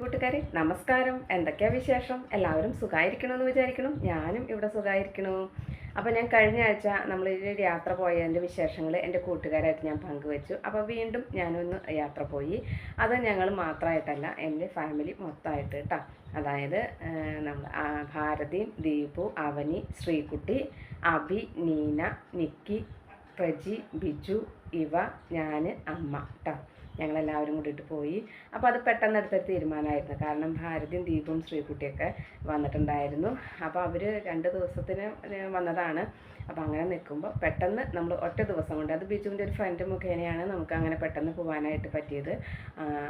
കൂട്ടുകാരെ നമസ്കാരം. എന്തൊക്കെയാ വിശേഷം? എല്ലാവരും സുഖമായിരിക്കണമെന്ന് വിചാരിക്കണം ഞാനും ഇവിടെ സുഖമായിരിക്കണു അപ്പോൾ ഞാൻ കഴിഞ്ഞ ആഴ്ച നമ്മൾ ഒരു യാത്ര പോയതിന്റെ വിശേഷങ്ങൾ എന്റെ കൂട്ടുകാരായിട്ട് ഞാൻ പങ്കുവച്ചു. അപ്പോൾ വീണ്ടും ഞാനൊന്ന് യാത്ര പോയി. അത് ഞങ്ങൾ മാത്രമായിട്ടല്ല എന്റെ ഫാമിലി മൊത്തമായിട്ട് കേട്ടോ അതായത് നമ്മൾ ഭാരതി ദീപു അവനി ശ്രീകുട്ടി അഭി നീന നിക്കി പ്രജി ബിജു ഇവ ഞാൻ അമ്മ കേട്ടോ ഞങ്ങളെല്ലാവരും കൂടിയിട്ട് പോയി. അപ്പോൾ അത് പെട്ടെന്ന് എടുത്തൊരു തീരുമാനമായിരുന്നു. കാരണം ഭാരതിയും ദീപും ശ്രീകുട്ടിയൊക്കെ വന്നിട്ടുണ്ടായിരുന്നു. അപ്പോൾ അവർ രണ്ട് ദിവസത്തിന് വന്നതാണ്. അപ്പോൾ അങ്ങനെ നിൽക്കുമ്പോൾ പെട്ടെന്ന് നമ്മൾ ഒറ്റ ദിവസം കൊണ്ട് അത് ബിജുവിന്റെ ഒരു ഫ്രണ്ട് മുഖേനയാണ് നമുക്ക് അങ്ങനെ പെട്ടെന്ന് പോകാനായിട്ട് പറ്റിയത്.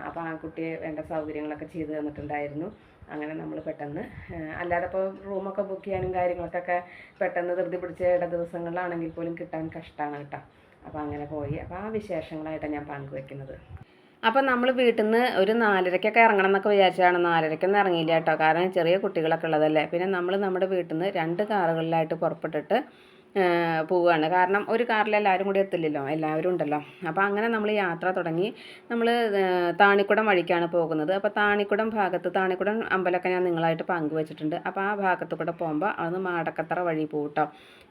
അപ്പോൾ ആ കുട്ടിയെ വേണ്ട സൗകര്യങ്ങളൊക്കെ ചെയ്തു തന്നിട്ടുണ്ടായിരുന്നു. അങ്ങനെ നമ്മൾ പെട്ടെന്ന് അല്ലാതെ ഇപ്പോൾ റൂമൊക്കെ ബുക്ക് ചെയ്യാനും കാര്യങ്ങൾക്കൊക്കെ പെട്ടെന്ന് ധൃതി പിടിച്ച ഇട ദിവസങ്ങളിലാണെങ്കിൽ പോലും കിട്ടാൻ കഷ്ടമാണ് കേട്ടോ. അപ്പോൾ അങ്ങനെ പോയി. അപ്പോൾ ആ വിശേഷങ്ങളായിട്ടാണ് ഞാൻ പങ്കുവെക്കുന്നത്. അപ്പോൾ നമ്മൾ വീട്ടിൽ നിന്ന് ഒരു നാലരയ്ക്കൊക്കെ ഇറങ്ങണം എന്നൊക്കെ വിചാരിച്ചാണ് നാലരയ്ക്കൊന്നും ഇറങ്ങിയില്ല കേട്ടോ. കാരണം ചെറിയ കുട്ടികളൊക്കെ ഉള്ളതല്ലേ. പിന്നെ നമ്മൾ നമ്മുടെ വീട്ടിൽ നിന്ന് രണ്ട് കാറുകളിലായിട്ട് പുറപ്പെട്ടിട്ട് പോവുകയാണ്. കാരണം ഒരു കാറിൽ എല്ലാവരും കൂടി എത്തില്ലല്ലോ എല്ലാവരും ഉണ്ടല്ലോ. അപ്പോൾ അങ്ങനെ നമ്മൾ യാത്ര തുടങ്ങി. നമ്മൾ താണിക്കുടം വഴിക്കാണ് പോകുന്നത്. അപ്പോൾ താണിക്കുടം ഭാഗത്ത് താണിക്കുടം അമ്പലമൊക്കെ ഞാൻ നിങ്ങളായിട്ട് പങ്കുവച്ചിട്ടുണ്ട്. അപ്പോൾ ആ ഭാഗത്ത് കൂടെ പോകുമ്പോൾ അന്ന് മാടക്കത്തറ വഴി പോകും കേട്ടോ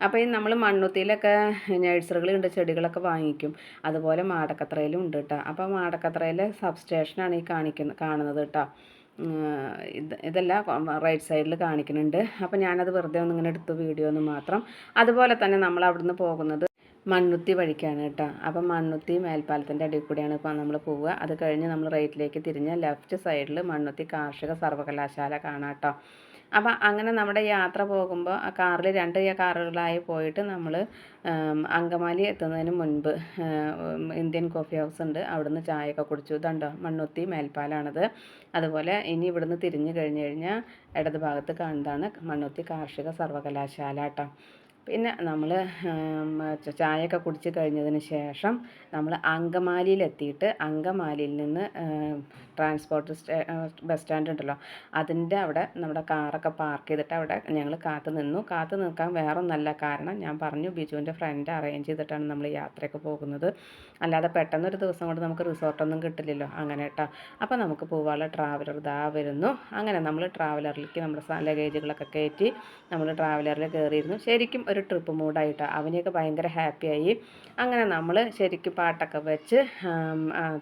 അപ്പോൾ ഈ നമ്മൾ മണ്ണുത്തിയിലൊക്കെ നഴ്സറികളുണ്ട് ചെടികളൊക്കെ വാങ്ങിക്കും. അതുപോലെ മാടക്കത്തറയിലും ഉണ്ട് കേട്ടോ അപ്പോൾ മാടക്കത്തറയിലെ സബ് സ്റ്റേഷനാണ് ഈ കാണിക്കുന്നത് കാണുന്നത് കേട്ടോ ഇത് ഇതെല്ലാം റൈറ്റ് സൈഡിൽ കാണിക്കുന്നുണ്ട്. അപ്പോൾ ഞാനത് വെറുതെ ഒന്ന് ഇങ്ങനെ എടുത്തു വീഡിയോ ഒന്ന് മാത്രം. അതുപോലെ തന്നെ നമ്മൾ അവിടുന്ന് പോകുന്നത് മണ്ണുത്തി വഴിക്കാണ് കേട്ടോ. അപ്പം മണ്ണുത്തി മേൽപ്പാലത്തിന്റെ അടിയിൽ കൂടിയാണ് ഇപ്പോൾ നമ്മൾ പോവുക. അത് കഴിഞ്ഞ് നമ്മൾ റൈറ്റിലേക്ക് തിരിഞ്ഞ് ലെഫ്റ്റ് സൈഡിൽ മണ്ണുത്തി കാർഷിക സർവകലാശാല കാണാം കേട്ടോ. അപ്പം അങ്ങനെ നമ്മുടെ യാത്ര പോകുമ്പോൾ ആ കാറിൽ രണ്ട് കാറുകളായി പോയിട്ട് നമ്മൾ അങ്കമാലി എത്തുന്നതിന് മുൻപ് ഇന്ത്യൻ കോഫി ഹൗസ് ഉണ്ട്. അവിടുന്ന് ചായയൊക്കെ കുടിച്ചു. ഇതുണ്ടോ? മണ്ണുത്തി മേൽപ്പാലാണത്. അതുപോലെ ഇനി ഇവിടുന്ന് തിരിഞ്ഞു കഴിഞ്ഞു കഴിഞ്ഞാൽ ഇടത് ഭാഗത്ത് കാണുന്നതാണ് മണ്ണുത്തി കാർഷിക സർവകലാശാല കേട്ടോ പിന്നെ നമ്മൾ ചായയൊക്കെ കുടിച്ച് കഴിഞ്ഞതിന് ശേഷം നമ്മൾ അങ്കമാലിയിലെത്തിയിട്ട് അങ്കമാലിയിൽ നിന്ന് ട്രാൻസ്പോർട്ട് ബസ് സ്റ്റാൻഡ് ഉണ്ടല്ലോ അതിന്റെ അവിടെ നമ്മുടെ കാറൊക്കെ പാർക്ക് ചെയ്തിട്ട് അവിടെ ഞങ്ങൾ കാത്തു നിന്നു. കാത്തു നിൽക്കാൻ വേറെ നല്ല കാരണം ഞാൻ പറഞ്ഞു ബിജുവിന്റെ ഫ്രണ്ട് അറേഞ്ച് ചെയ്തിട്ടാണ് നമ്മൾ യാത്രയൊക്കെ പോകുന്നത്. അല്ലാതെ പെട്ടെന്നൊരു ദിവസം കൊണ്ട് നമുക്ക് റിസോർട്ടൊന്നും കിട്ടില്ലല്ലോ അങ്ങനെ കേട്ടോ. അപ്പോൾ നമുക്ക് പോകാനുള്ള ട്രാവലർ ഇതാ വരുന്നു. അങ്ങനെ നമ്മൾ ട്രാവലറിലേക്ക് നമ്മുടെ ലഗേജുകളൊക്കെ കയറ്റി നമ്മൾ ട്രാവലറിൽ കയറിയിരുന്നു. ശരിക്കും ഒരു ട്രിപ്പ് മൂഡായിട്ടോ. അവനെയൊക്കെ ഭയങ്കര ഹാപ്പിയായി അങ്ങനെ നമ്മൾ ശരിക്കും പാട്ടൊക്കെ വെച്ച്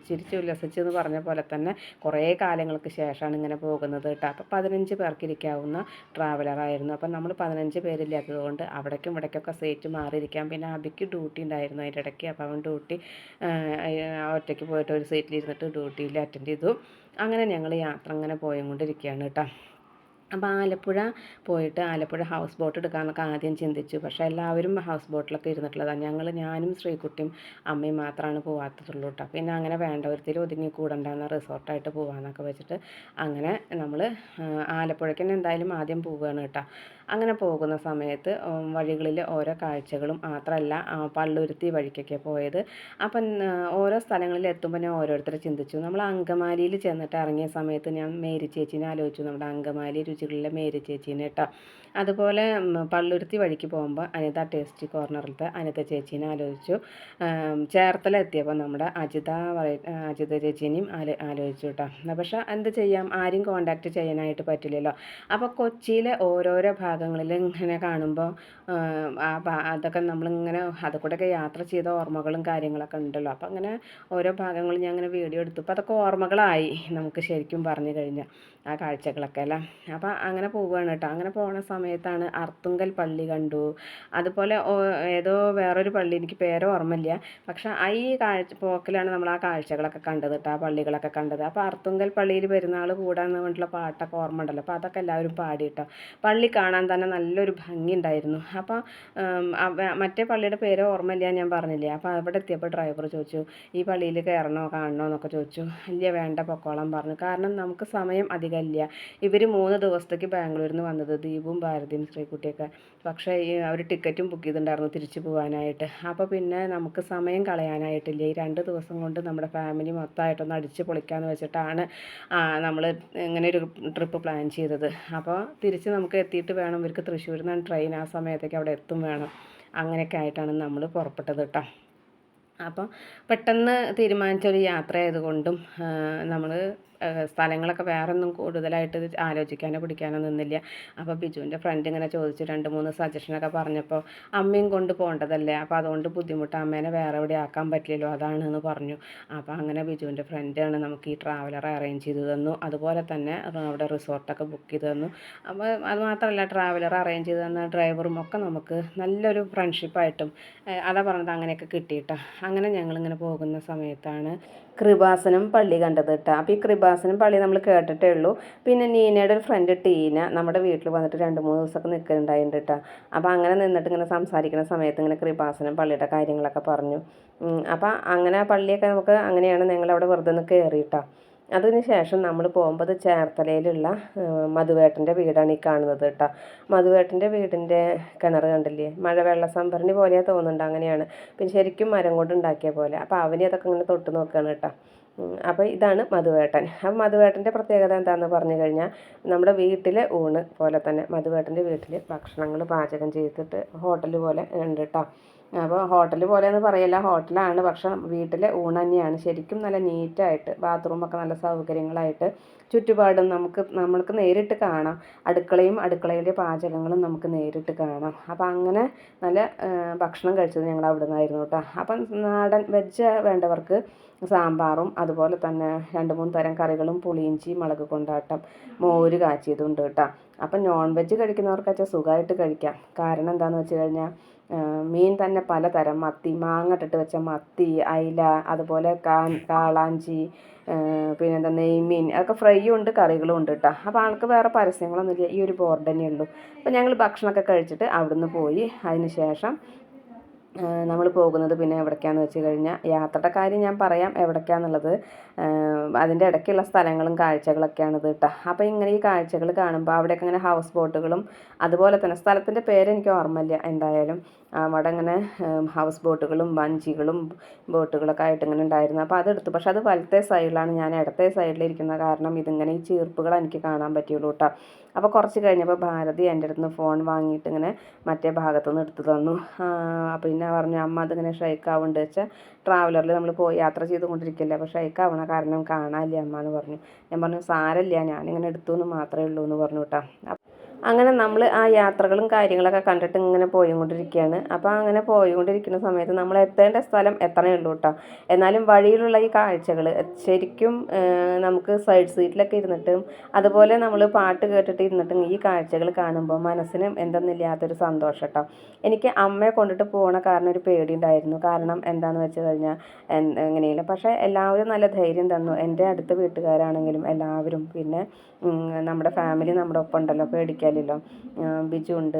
ചിരിച്ച് ഉല്ലസിച്ച് എന്ന് പറഞ്ഞ പോലെ തന്നെ കുറേ കാലങ്ങൾക്ക് ശേഷമാണ് ഇങ്ങനെ പോകുന്നത് കേട്ടോ. അപ്പോൾ പതിനഞ്ച് പേർക്കിരിക്കാവുന്ന ട്രാവലറായിരുന്നു അപ്പം നമ്മൾ പതിനഞ്ച് പേരില്ലാത്തത് കൊണ്ട് അവിടേക്കും ഇവിടേക്കൊക്കെ സീറ്റ് മാറിയിരിക്കാം. പിന്നെ അബിക്ക് ഡ്യൂട്ടി ഉണ്ടായിരുന്നു അതിന്റെ ഇടയ്ക്ക്. അപ്പോൾ അവൻ ഡ്യൂട്ടി ഒറ്റയ്ക്ക് പോയിട്ട് ഒരു സീറ്റിലിരുന്നിട്ട് ഡ്യൂട്ടിയിൽ അറ്റൻഡ് ചെയ്തു. അങ്ങനെ ഞങ്ങൾ യാത്ര അങ്ങനെ പോയും കൊണ്ടിരിക്കുകയാണ് കേട്ടോ. അപ്പോൾ ആലപ്പുഴ പോയിട്ട് ആലപ്പുഴ ഹൗസ് ബോട്ട് എടുക്കാമെന്നൊക്കെ ആദ്യം ചിന്തിച്ചു. പക്ഷേ എല്ലാവരും ഹൗസ് ബോട്ടിലൊക്കെ ഇരുന്നിട്ടുള്ളതാണ് ഞങ്ങൾ ഞാനും ശ്രീകുട്ടിയും അമ്മയും മാത്രമാണ് പോകാത്തതുള്ളൂ കേട്ടോ പിന്നെ അങ്ങനെ വേണ്ടവരത്തിൽ ഒതുങ്ങി കൂടണ്ടെന്ന റിസോർട്ടായിട്ട് പോകാമെന്നൊക്കെ വെച്ചിട്ട് അങ്ങനെ നമ്മൾ ആലപ്പുഴയ്ക്ക് തന്നെ എന്തായാലും ആദ്യം പോവുകയാണ് കേട്ടോ അങ്ങനെ പോകുന്ന സമയത്ത് വഴികളിൽ ഓരോ കാഴ്ചകളും മാത്രമല്ല പള്ളുരുത്തി വഴിക്കൊക്കെ പോയത്. അപ്പം ഓരോ സ്ഥലങ്ങളിൽ എത്തുമ്പോൾ ഞാൻ ഓരോരുത്തരെ ചിന്തിച്ചു. നമ്മൾ അങ്കമാലിയിൽ ചെന്നിട്ട് ഇറങ്ങിയ സമയത്ത് ഞാൻ മേരി ചേച്ചീനെ ആലോചിച്ചു. നമ്മുടെ അങ്കമാലി രുചികളിലെ മേരി ചേച്ചീനെ കേട്ടോ അതുപോലെ പള്ളുരുത്തി വഴിക്ക് പോകുമ്പോൾ അനിത ടേസ്റ്റി കോർണറിലത്തെ അനിത ചേച്ചീനെ ആലോചിച്ചു. ചേർത്തല എത്തിയപ്പോൾ നമ്മുടെ അജിത അജിത ചേച്ചീനെയും ആലോ ആലോചിച്ചു കേട്ടോ. പക്ഷേ എന്ത് ചെയ്യാം? ആരും കോണ്ടാക്ട് ചെയ്യാനായിട്ട് പറ്റില്ലല്ലോ. അപ്പോൾ കൊച്ചിയിലെ ഓരോരോ ഭാഗങ്ങളിൽ ഇങ്ങനെ കാണുമ്പോൾ അതൊക്കെ നമ്മളിങ്ങനെ അത് കൂടെയൊക്കെ യാത്ര ചെയ്ത ഓർമ്മകളും കാര്യങ്ങളൊക്കെ ഉണ്ടല്ലോ. അപ്പോൾ അങ്ങനെ ഓരോ ഭാഗങ്ങളും ഞാൻ അങ്ങനെ വീഡിയോ എടുത്തു. അപ്പോൾ അതൊക്കെ ഓർമ്മകളായി നമുക്ക് ശരിക്കും പറഞ്ഞു കഴിഞ്ഞാൽ ആ കാഴ്ചകളൊക്കെ അല്ലേ? അപ്പോൾ അങ്ങനെ പോവുകയാണ് കേട്ടോ. അങ്ങനെ പോകുന്ന സമയത്താണ് അർത്തുങ്കൽ പള്ളി കണ്ടു. അതുപോലെ ഏതോ വേറൊരു പള്ളി എനിക്ക് പേരോ ഓർമ്മയില്ല. പക്ഷെ ആ ഈ കാഴ്ച പോക്കിലാണ് നമ്മൾ ആ കാഴ്ചകളൊക്കെ കണ്ടത് കേട്ടോ ആ പള്ളികളൊക്കെ കണ്ടത്. അപ്പോൾ അർത്തുങ്കൽ പള്ളിയിൽ പെരുന്നാൾ കൂടാന്ന് പറഞ്ഞിട്ടുള്ള പാട്ടൊക്കെ ഓർമ്മ ഉണ്ടല്ലോ അപ്പോൾ അതൊക്കെ എല്ലാവരും പാടി കേട്ടോ. പള്ളി കാണാൻ തന്നെ നല്ലൊരു ഭംഗി ഉണ്ടായിരുന്നു അപ്പോൾ മറ്റേ പള്ളിയുടെ പേര് ഓർമ്മയില്ല ഞാൻ പറഞ്ഞില്ലേ? അപ്പോൾ അവിടെ എത്തിയപ്പോൾ ഡ്രൈവർ ചോദിച്ചു ഈ പള്ളിയിൽ കയറണോ കാണണോ എന്നൊക്കെ ചോദിച്ചു. ഇല്ല വേണ്ട പൊക്കോളം പറഞ്ഞു. കാരണം നമുക്ക് സമയം അധികമില്ല ഇവർ മൂന്ന് ദിവസത്തേക്ക് ബാംഗ്ലൂരിൽ നിന്ന് വന്നത് ദീപും ഭാരതിയും ശ്രീകുട്ടിയൊക്കെ പക്ഷേ അവർ ടിക്കറ്റും ബുക്ക് ചെയ്തിട്ടുണ്ടായിരുന്നു തിരിച്ചു പോകാനായിട്ട് അപ്പോൾ പിന്നെ നമുക്ക് സമയം കളയാനായിട്ടില്ല. ഈ രണ്ട് ദിവസം കൊണ്ട് നമ്മുടെ ഫാമിലി മൊത്തമായിട്ടൊന്ന് അടിച്ച് പൊളിക്കാമെന്ന് വെച്ചിട്ടാണ് നമ്മൾ ഇങ്ങനെ ഒരു ട്രിപ്പ് പ്ലാൻ ചെയ്തത്. അപ്പോൾ തിരിച്ച് നമുക്ക് എത്തിയിട്ട് വേണം. ഇവർക്ക് തൃശ്ശൂരിൽ നിന്ന് ട്രെയിൻ ആ സമയത്തേക്ക് അവിടെ എത്തും വേണം. അങ്ങനെയൊക്കെ ആയിട്ടാണ് നമ്മൾ പുറപ്പെട്ടത് കേട്ടോ. അപ്പം പെട്ടെന്ന് തീരുമാനിച്ച ഒരു യാത്ര ആയതുകൊണ്ടും നമ്മൾ സ്ഥലങ്ങളൊക്കെ വേറെ ഒന്നും കൂടുതലായിട്ട് ആലോചിക്കാനോ പിടിക്കാനോ നിന്നില്ല. അപ്പോൾ ബിജുവിന്റെ ഫ്രണ്ട് ഇങ്ങനെ ചോദിച്ചു രണ്ട് മൂന്ന് സജഷനൊക്കെ പറഞ്ഞപ്പോൾ അമ്മയും കൊണ്ട് പോകേണ്ടതല്ലേ അപ്പോൾ അതുകൊണ്ട് ബുദ്ധിമുട്ട് അമ്മേനെ വേറെ എവിടെ ആക്കാൻ പറ്റില്ലല്ലോ അതാണ് എന്ന് പറഞ്ഞു. അപ്പോൾ അങ്ങനെ ബിജുവിന്റെ ഫ്രണ്ടാണ് നമുക്ക് ഈ ട്രാവലർ അറേഞ്ച് ചെയ്ത് തന്നു. അതുപോലെ തന്നെ അവിടെ റിസോർട്ടൊക്കെ ബുക്ക് ചെയ്ത് തന്നു. അപ്പോൾ അത് മാത്രമല്ല ട്രാവലർ അറേഞ്ച് ചെയ്ത് തന്ന ഡ്രൈവറും ഒക്കെ നമുക്ക് നല്ലൊരു ഫ്രണ്ട്ഷിപ്പായിട്ടും അതാ പറഞ്ഞത് അങ്ങനെയൊക്കെ കിട്ടിയിട്ടാണ് അങ്ങനെ ഞങ്ങളിങ്ങനെ പോകുന്ന സമയത്താണ് കൃപാസനം പള്ളി കണ്ടത് കേട്ടോ. അപ്പോൾ ഈ കൃപാസനം പള്ളി നമ്മൾ കേട്ടിട്ടേ ഉള്ളൂ. പിന്നെ നീനയുടെ ഒരു ഫ്രണ്ട് ടീന നമ്മുടെ വീട്ടിൽ വന്നിട്ട് രണ്ട് മൂന്ന് ദിവസമൊക്കെ നിൽക്കുന്നുണ്ടായിട്ടുണ്ട് കേട്ടോ അപ്പോൾ അങ്ങനെ നിന്നിട്ട് ഇങ്ങനെ സംസാരിക്കുന്ന സമയത്ത് ഇങ്ങനെ കൃപാസനം പള്ളിയുടെ കാര്യങ്ങളൊക്കെ പറഞ്ഞു. അപ്പോൾ അങ്ങനെ പള്ളിയൊക്കെ നമുക്ക് അങ്ങനെയാണ് ഞങ്ങളവിടെ വെറുതെ ഒന്ന് കയറിയിട്ടോ അതിന് ശേഷം നമ്മൾ പോകുമ്പോൾ ചേർത്തലയിലുള്ള മധുവേട്ടന്റെ വീടാണ് ഈ കാണുന്നത് കേട്ടോ മധുവേട്ടന്റെ വീടിന്റെ കിണർ കണ്ടില്ലേ? മഴവെള്ള സംഭരണി പോലെയാണ് തോന്നുന്നുണ്ട് അങ്ങനെയാണ്. പിന്നെ ശരിക്കും മരം കൊണ്ട് ഉണ്ടാക്കിയ പോലെ. അപ്പോൾ അവനെ അതൊക്കെ ഇങ്ങനെ തൊട്ട് നോക്കുകയാണ് കേട്ടോ അപ്പോൾ ഇതാണ് മധുവേട്ടൻ. അപ്പം മധുവേട്ടന്റെ പ്രത്യേകത എന്താണെന്ന് പറഞ്ഞു കഴിഞ്ഞാൽ നമ്മുടെ വീട്ടിലെ ഊണ് പോലെ തന്നെ മധുവേട്ടന്റെ വീട്ടിൽ ഭക്ഷണങ്ങൾ പാചകം ചെയ്തിട്ട് ഹോട്ടൽ പോലെ ഉണ്ട് കേട്ടോ അപ്പോൾ ഹോട്ടൽ പോലെ എന്ന് പറയല്ല ഹോട്ടലാണ് പക്ഷേ വീട്ടിലെ ഊണ് തന്നെയാണ്. ശരിക്കും നല്ല നീറ്റായിട്ട് ബാത്റൂമൊക്കെ നല്ല സൗകര്യങ്ങളായിട്ട് ചുറ്റുപാടും നമുക്ക് നമ്മൾക്ക് നേരിട്ട് കാണാം. അടുക്കളയും അടുക്കളയിലെ പാചകങ്ങളും നമുക്ക് നേരിട്ട് കാണാം. അപ്പോൾ അങ്ങനെ നല്ല ഭക്ഷണം കഴിച്ചത് ഞങ്ങൾ അവിടെ നിന്നായിരുന്നു കേട്ടോ അപ്പം നാടൻ വെജ് വേണ്ടവർക്ക് സാമ്പാറും അതുപോലെ തന്നെ രണ്ട് മൂന്ന് തരം കറികളും പുളിയിഞ്ചി മുളക് കൊണ്ടാട്ടം മോര് കാച്ചിയതുണ്ട് കേട്ടോ അപ്പം നോൺ വെജ് കഴിക്കുന്നവർക്ക് വെച്ചാൽ സുഖമായിട്ട് കഴിക്കാം. കാരണം എന്താണെന്ന് വെച്ച് കഴിഞ്ഞാൽ മീൻ തന്നെ പലതരം. മത്തി മാങ്ങ ഇട്ടിട്ട് വെച്ച മത്തി അയില അതുപോലെ കാ കാളാഞ്ചി പിന്നെന്താ നെയ്മീൻ അതൊക്കെ ഫ്രൈയും ഉണ്ട് കറികളും ഉണ്ട് കേട്ടോ അപ്പോൾ ആൾക്ക് വേറെ പരസ്യങ്ങളൊന്നുമില്ല. ഈ ഒരു ബോർഡ് തന്നെ ഉള്ളൂ. അപ്പോൾ ഞങ്ങൾ ഭക്ഷണമൊക്കെ കഴിച്ചിട്ട് അവിടുന്ന് പോയി. അതിന് ശേഷം നമ്മൾ പോകുന്നത് പിന്നെ എവിടേക്കാന്ന് വെച്ച് കഴിഞ്ഞാൽ യാത്രയുടെ കാര്യം ഞാൻ പറയാം എവിടേക്കാന്നുള്ളത്. അതിന്റെ ഇടയ്ക്കുള്ള സ്ഥലങ്ങളും കാഴ്ചകളൊക്കെയാണ് കേട്ടോ അപ്പോൾ ഇങ്ങനെ ഈ കാഴ്ചകൾ കാണുമ്പോൾ അവിടെയൊക്കെ ഇങ്ങനെ ഹൗസ് ബോട്ടുകളും അതുപോലെ തന്നെ സ്ഥലത്തിന്റെ പേര് എനിക്ക് ഓർമ്മയില്ല എന്തായാലും. അവിടെ ഇങ്ങനെ ഹൗസ് ബോട്ടുകളും വഞ്ചികളും ബോട്ടുകളൊക്കെ ആയിട്ട് ഇങ്ങനെ ഉണ്ടായിരുന്നു. അപ്പോൾ അതെടുത്തു പക്ഷെ അത് വലത്തെ സൈഡിലാണ് ഞാൻ ഇടത്തെ സൈഡിലിരിക്കുന്ന കാരണം ഇതിങ്ങനെ ഈ ചീർപ്പുകൾ എനിക്ക് കാണാൻ പറ്റുള്ളൂ കേട്ടോ അപ്പോൾ കുറച്ച് കഴിഞ്ഞപ്പോൾ ഭാരതി എന്റെ അടുത്ത് നിന്ന് ഫോൺ വാങ്ങിയിട്ട് ഇങ്ങനെ മറ്റേ ഭാഗത്തു നിന്ന് എടുത്തു തന്നു. പിന്നെ പറഞ്ഞു അമ്മ അതിങ്ങനെ ഷെയ്ക്ക് ആവുന്നുണ്ട് വെച്ചാൽ ട്രാവലറിൽ നമ്മൾ പോയി യാത്ര ചെയ്തുകൊണ്ടിരിക്കില്ല. അപ്പോൾ ഷെയ്ക്ക് ആവണ കാരണം കാണാനില്ല അമ്മ എന്ന് പറഞ്ഞു. ഞാൻ പറഞ്ഞു സാരമില്ല. ഞാനിങ്ങനെ എടുത്തു എന്ന് മാത്രമേ ഉള്ളൂ എന്ന് പറഞ്ഞു കേട്ടോ അങ്ങനെ നമ്മൾ ആ യാത്രകളും കാര്യങ്ങളൊക്കെ കണ്ടിട്ട് ഇങ്ങനെ പോയിക്കൊണ്ടിരിക്കുകയാണ് അപ്പോൾ അങ്ങനെ പോയിക്കൊണ്ടിരിക്കുന്ന സമയത്ത് നമ്മൾ എത്തേണ്ട സ്ഥലം എത്രയേ ഉള്ളൂ കേട്ടോ എന്നാലും വഴിയിലുള്ള ഈ കാഴ്ചകൾ ശരിക്കും നമുക്ക് സൈഡ് സീറ്റിലൊക്കെ ഇരുന്നിട്ടും അതുപോലെ നമ്മൾ പാട്ട് കേട്ടിട്ട് ഇരുന്നിട്ടും ഈ കാഴ്ചകൾ കാണുമ്പോൾ മനസ്സിന് എന്തെന്നില്ലാത്തൊരു സന്തോഷം കേട്ടോ എനിക്ക് അമ്മയെ കൊണ്ടിട്ട് പോകണ കാരണം ഒരു പേടി ഉണ്ടായിരുന്നു കാരണം എന്താണെന്ന് വെച്ച് കഴിഞ്ഞാൽ എങ്ങനെയില്ല പക്ഷേ എല്ലാവരും നല്ല ധൈര്യം തന്നു. എന്റെ അടുത്ത വീട്ടുകാരാണെങ്കിലും എല്ലാവരും. പിന്നെ നമ്മുടെ ഫാമിലി നമ്മുടെ ഒപ്പം ഉണ്ടല്ലോ. പേടിക്കാനില്ലല്ലോ ബിജു ഉണ്ട്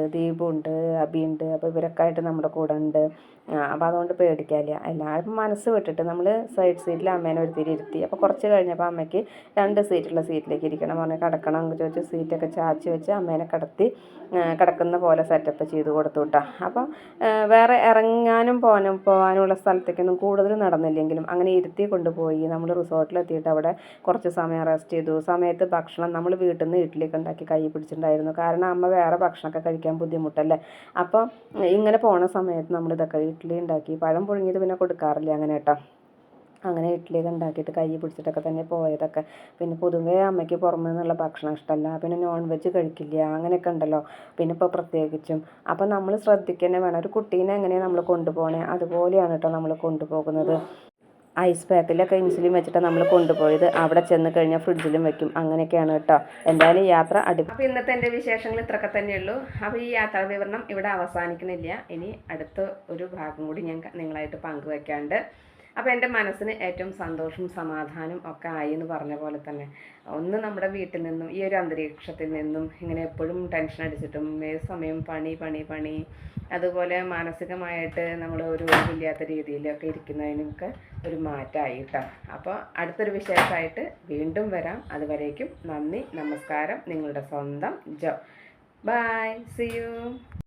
അബി ഉണ്ട്. അപ്പോൾ ഇവരൊക്കെ ആയിട്ട് നമ്മുടെ കൂടെ ഉണ്ട്. അപ്പോൾ അതുകൊണ്ട് പേടിക്കാനില്ല. എല്ലാവരും മനസ്സ് വിട്ടിട്ട് നമ്മൾ സൈഡ് സീറ്റിൽ അമ്മേനെ ഒരുത്തിരി ഇരുത്തി. അപ്പോൾ കുറച്ച് കഴിഞ്ഞപ്പോൾ അമ്മയ്ക്ക് രണ്ട് സീറ്റുള്ള സീറ്റിലേക്ക് ഇരിക്കണം. പറഞ്ഞ് കിടക്കണം എന്ന് ചോദിച്ച് സീറ്റൊക്കെ ചാച്ചി വെച്ച് അമ്മേനെ കിടത്തി കിടക്കുന്ന പോലെ സെറ്റപ്പ് ചെയ്ത് കൊടുത്തു കേട്ടോ അപ്പോൾ വേറെ ഇറങ്ങാനും പോകാനും പോകാനുള്ള സ്ഥലത്തേക്കൊന്നും കൂടുതൽ നടന്നില്ലെങ്കിലും അങ്ങനെ ഇരുത്തി കൊണ്ടുപോയി. നമ്മൾ റിസോർട്ടിലെത്തിയിട്ട് അവിടെ കുറച്ച് സമയം റെസ്റ്റ് ചെയ്തു. സമയത്ത് ഭക്ഷണം നമ്മൾ വീട്ടിൽ നിന്ന് ഇഡ്ഡലിയൊക്കെ ഉണ്ടാക്കി കൈ പിടിച്ചിട്ടുണ്ടായിരുന്നു. കാരണം അമ്മ വേറെ ഭക്ഷണമൊക്കെ കഴിക്കാൻ ബുദ്ധിമുട്ടല്ലേ? അപ്പോൾ ഇങ്ങനെ പോണ സമയത്ത് നമ്മൾ ഇതൊക്കെ ഇഡ്ഡലി ഉണ്ടാക്കി പഴം പുഴുങ്ങിയത് പിന്നെ കൊടുക്കാറില്ല അങ്ങനെ കേട്ടോ. അങ്ങനെ ഇഡ്ഡലിയൊക്കെ ഉണ്ടാക്കിയിട്ട് കൈ പിടിച്ചിട്ടൊക്കെ തന്നെ പോയതൊക്കെ. പിന്നെ പൊതുവേ അമ്മയ്ക്ക് പുറമേ നിന്നുള്ള ഭക്ഷണം ഇഷ്ടമല്ല. പിന്നെ നോൺ വെജ് കഴിക്കില്ല. അങ്ങനെയൊക്കെ ഉണ്ടല്ലോ. പിന്നെ ഇപ്പോൾ പ്രത്യേകിച്ചും. അപ്പോൾ നമ്മൾ ശ്രദ്ധിക്കുക വേണം. ഒരു കുട്ടീനെ എങ്ങനെയാണ് നമ്മൾ കൊണ്ടുപോകണേ അതുപോലെയാണ് കേട്ടോ നമ്മൾ കൊണ്ടുപോകുന്നത്. ഐസ് പാക്കിലൊക്കെ ഇൻസുലിൻ വെച്ചിട്ട് നമ്മൾ കൊണ്ടുപോയത്. അവിടെ ചെന്ന് കഴിഞ്ഞാൽ ഫ്രിഡ്ജിലും വെക്കും. അങ്ങനെയൊക്കെയാണ് കേട്ടോ. എന്തായാലും യാത്ര അടി അപ്പോൾ ഇന്നത്തെ എന്റെ വിശേഷങ്ങൾ ഇത്രയൊക്കെ തന്നെയുള്ളൂ. അപ്പോൾ ഈ യാത്രാ വിവരണം ഇവിടെ അവസാനിക്കുന്നില്ല ഇനി അടുത്ത ഒരു ഭാഗം കൂടി ഞാൻ നിങ്ങളായിട്ട് പങ്കുവെക്കാണ്ട് അപ്പോൾ എന്റെ മനസ്സിന് ഏറ്റവും സന്തോഷവും സമാധാനം ഒക്കെ ആയി എന്ന് പറഞ്ഞ പോലെ തന്നെ. ഒന്ന് നമ്മുടെ വീട്ടിൽ നിന്നും ഈ ഒരു അന്തരീക്ഷത്തിൽ നിന്നും ഇങ്ങനെ എപ്പോഴും ടെൻഷൻ അടിച്ചിട്ടും ഏത് സമയം പണി പണി പണി അതുപോലെ മാനസികമായിട്ട് നമ്മൾ ഒരു ഇല്ലാത്ത രീതിയിലൊക്കെ ഇരിക്കുന്നതിനൊക്കെ ഒരു മാറ്റമായി കേട്ടോ അപ്പോൾ അടുത്തൊരു വിശേഷമായിട്ട് വീണ്ടും വരാം. അതുവരേക്കും നന്ദി നമസ്കാരം നിങ്ങളുടെ സ്വന്തം ജോ. By C U